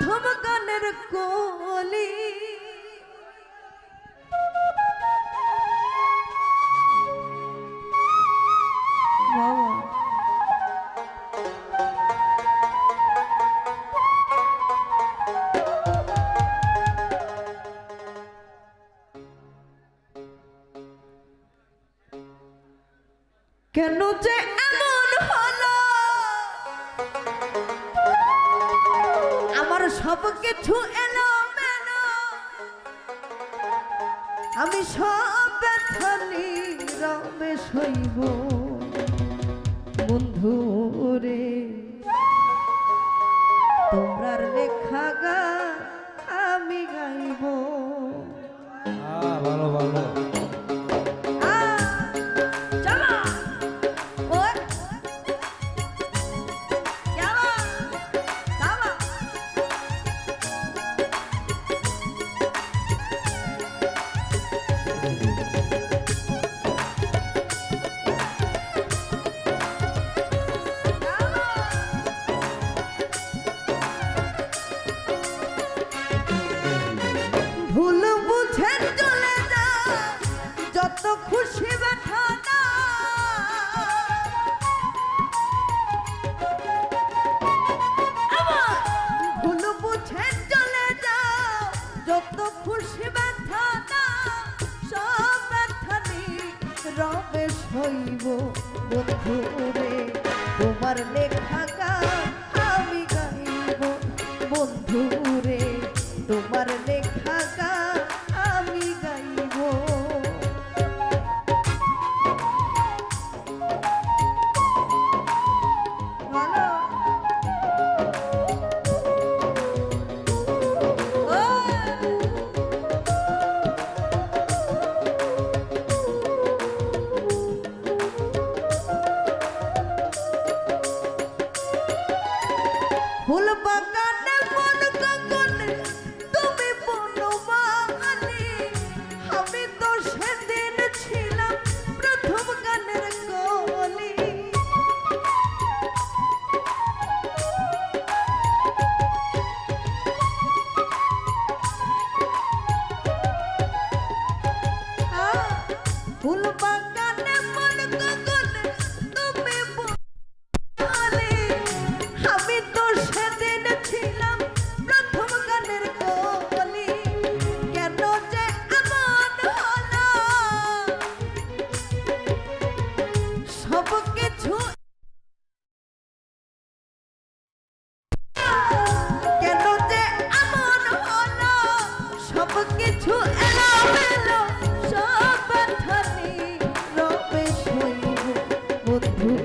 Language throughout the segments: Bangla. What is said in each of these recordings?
প্রথম গানের কলি সব কিছু এলো আমি সব ব্যথানি রমে সইব। বন্ধু রে, তোমরার লেখা গা আমি গাইব। ভালো ভালো। What a nigga.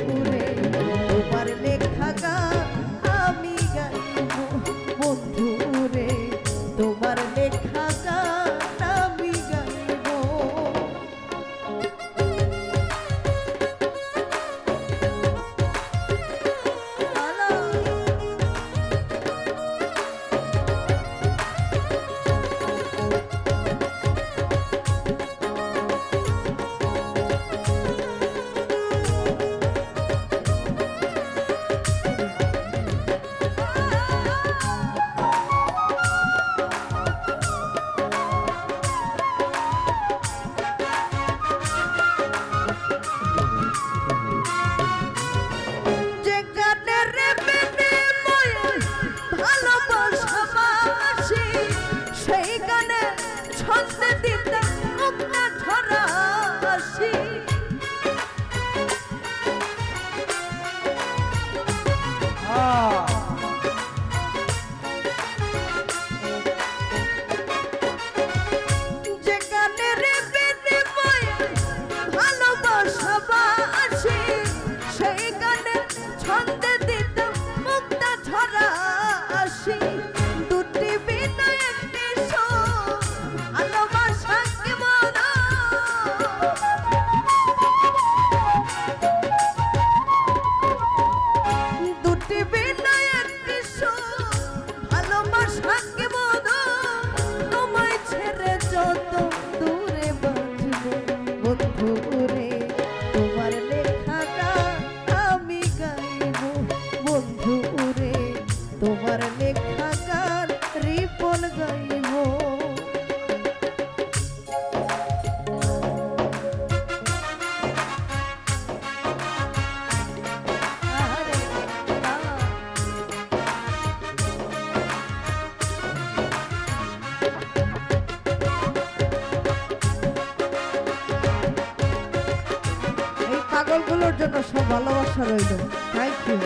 पूर्वे পাগলগুলোর জন্য সব ভালোবাসা রইল। থ্যাংক ইউ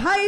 ভাই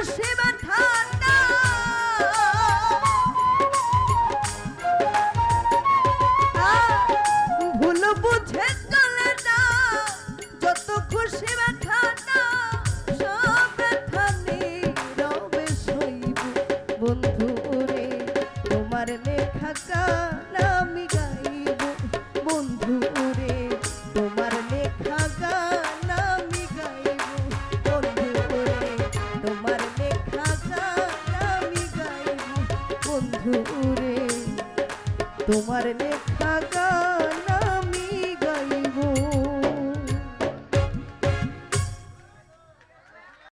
মুর্শিবাদ খান আমার লেখা আমি গাইব বন্ধু রে তোমার লেখা গান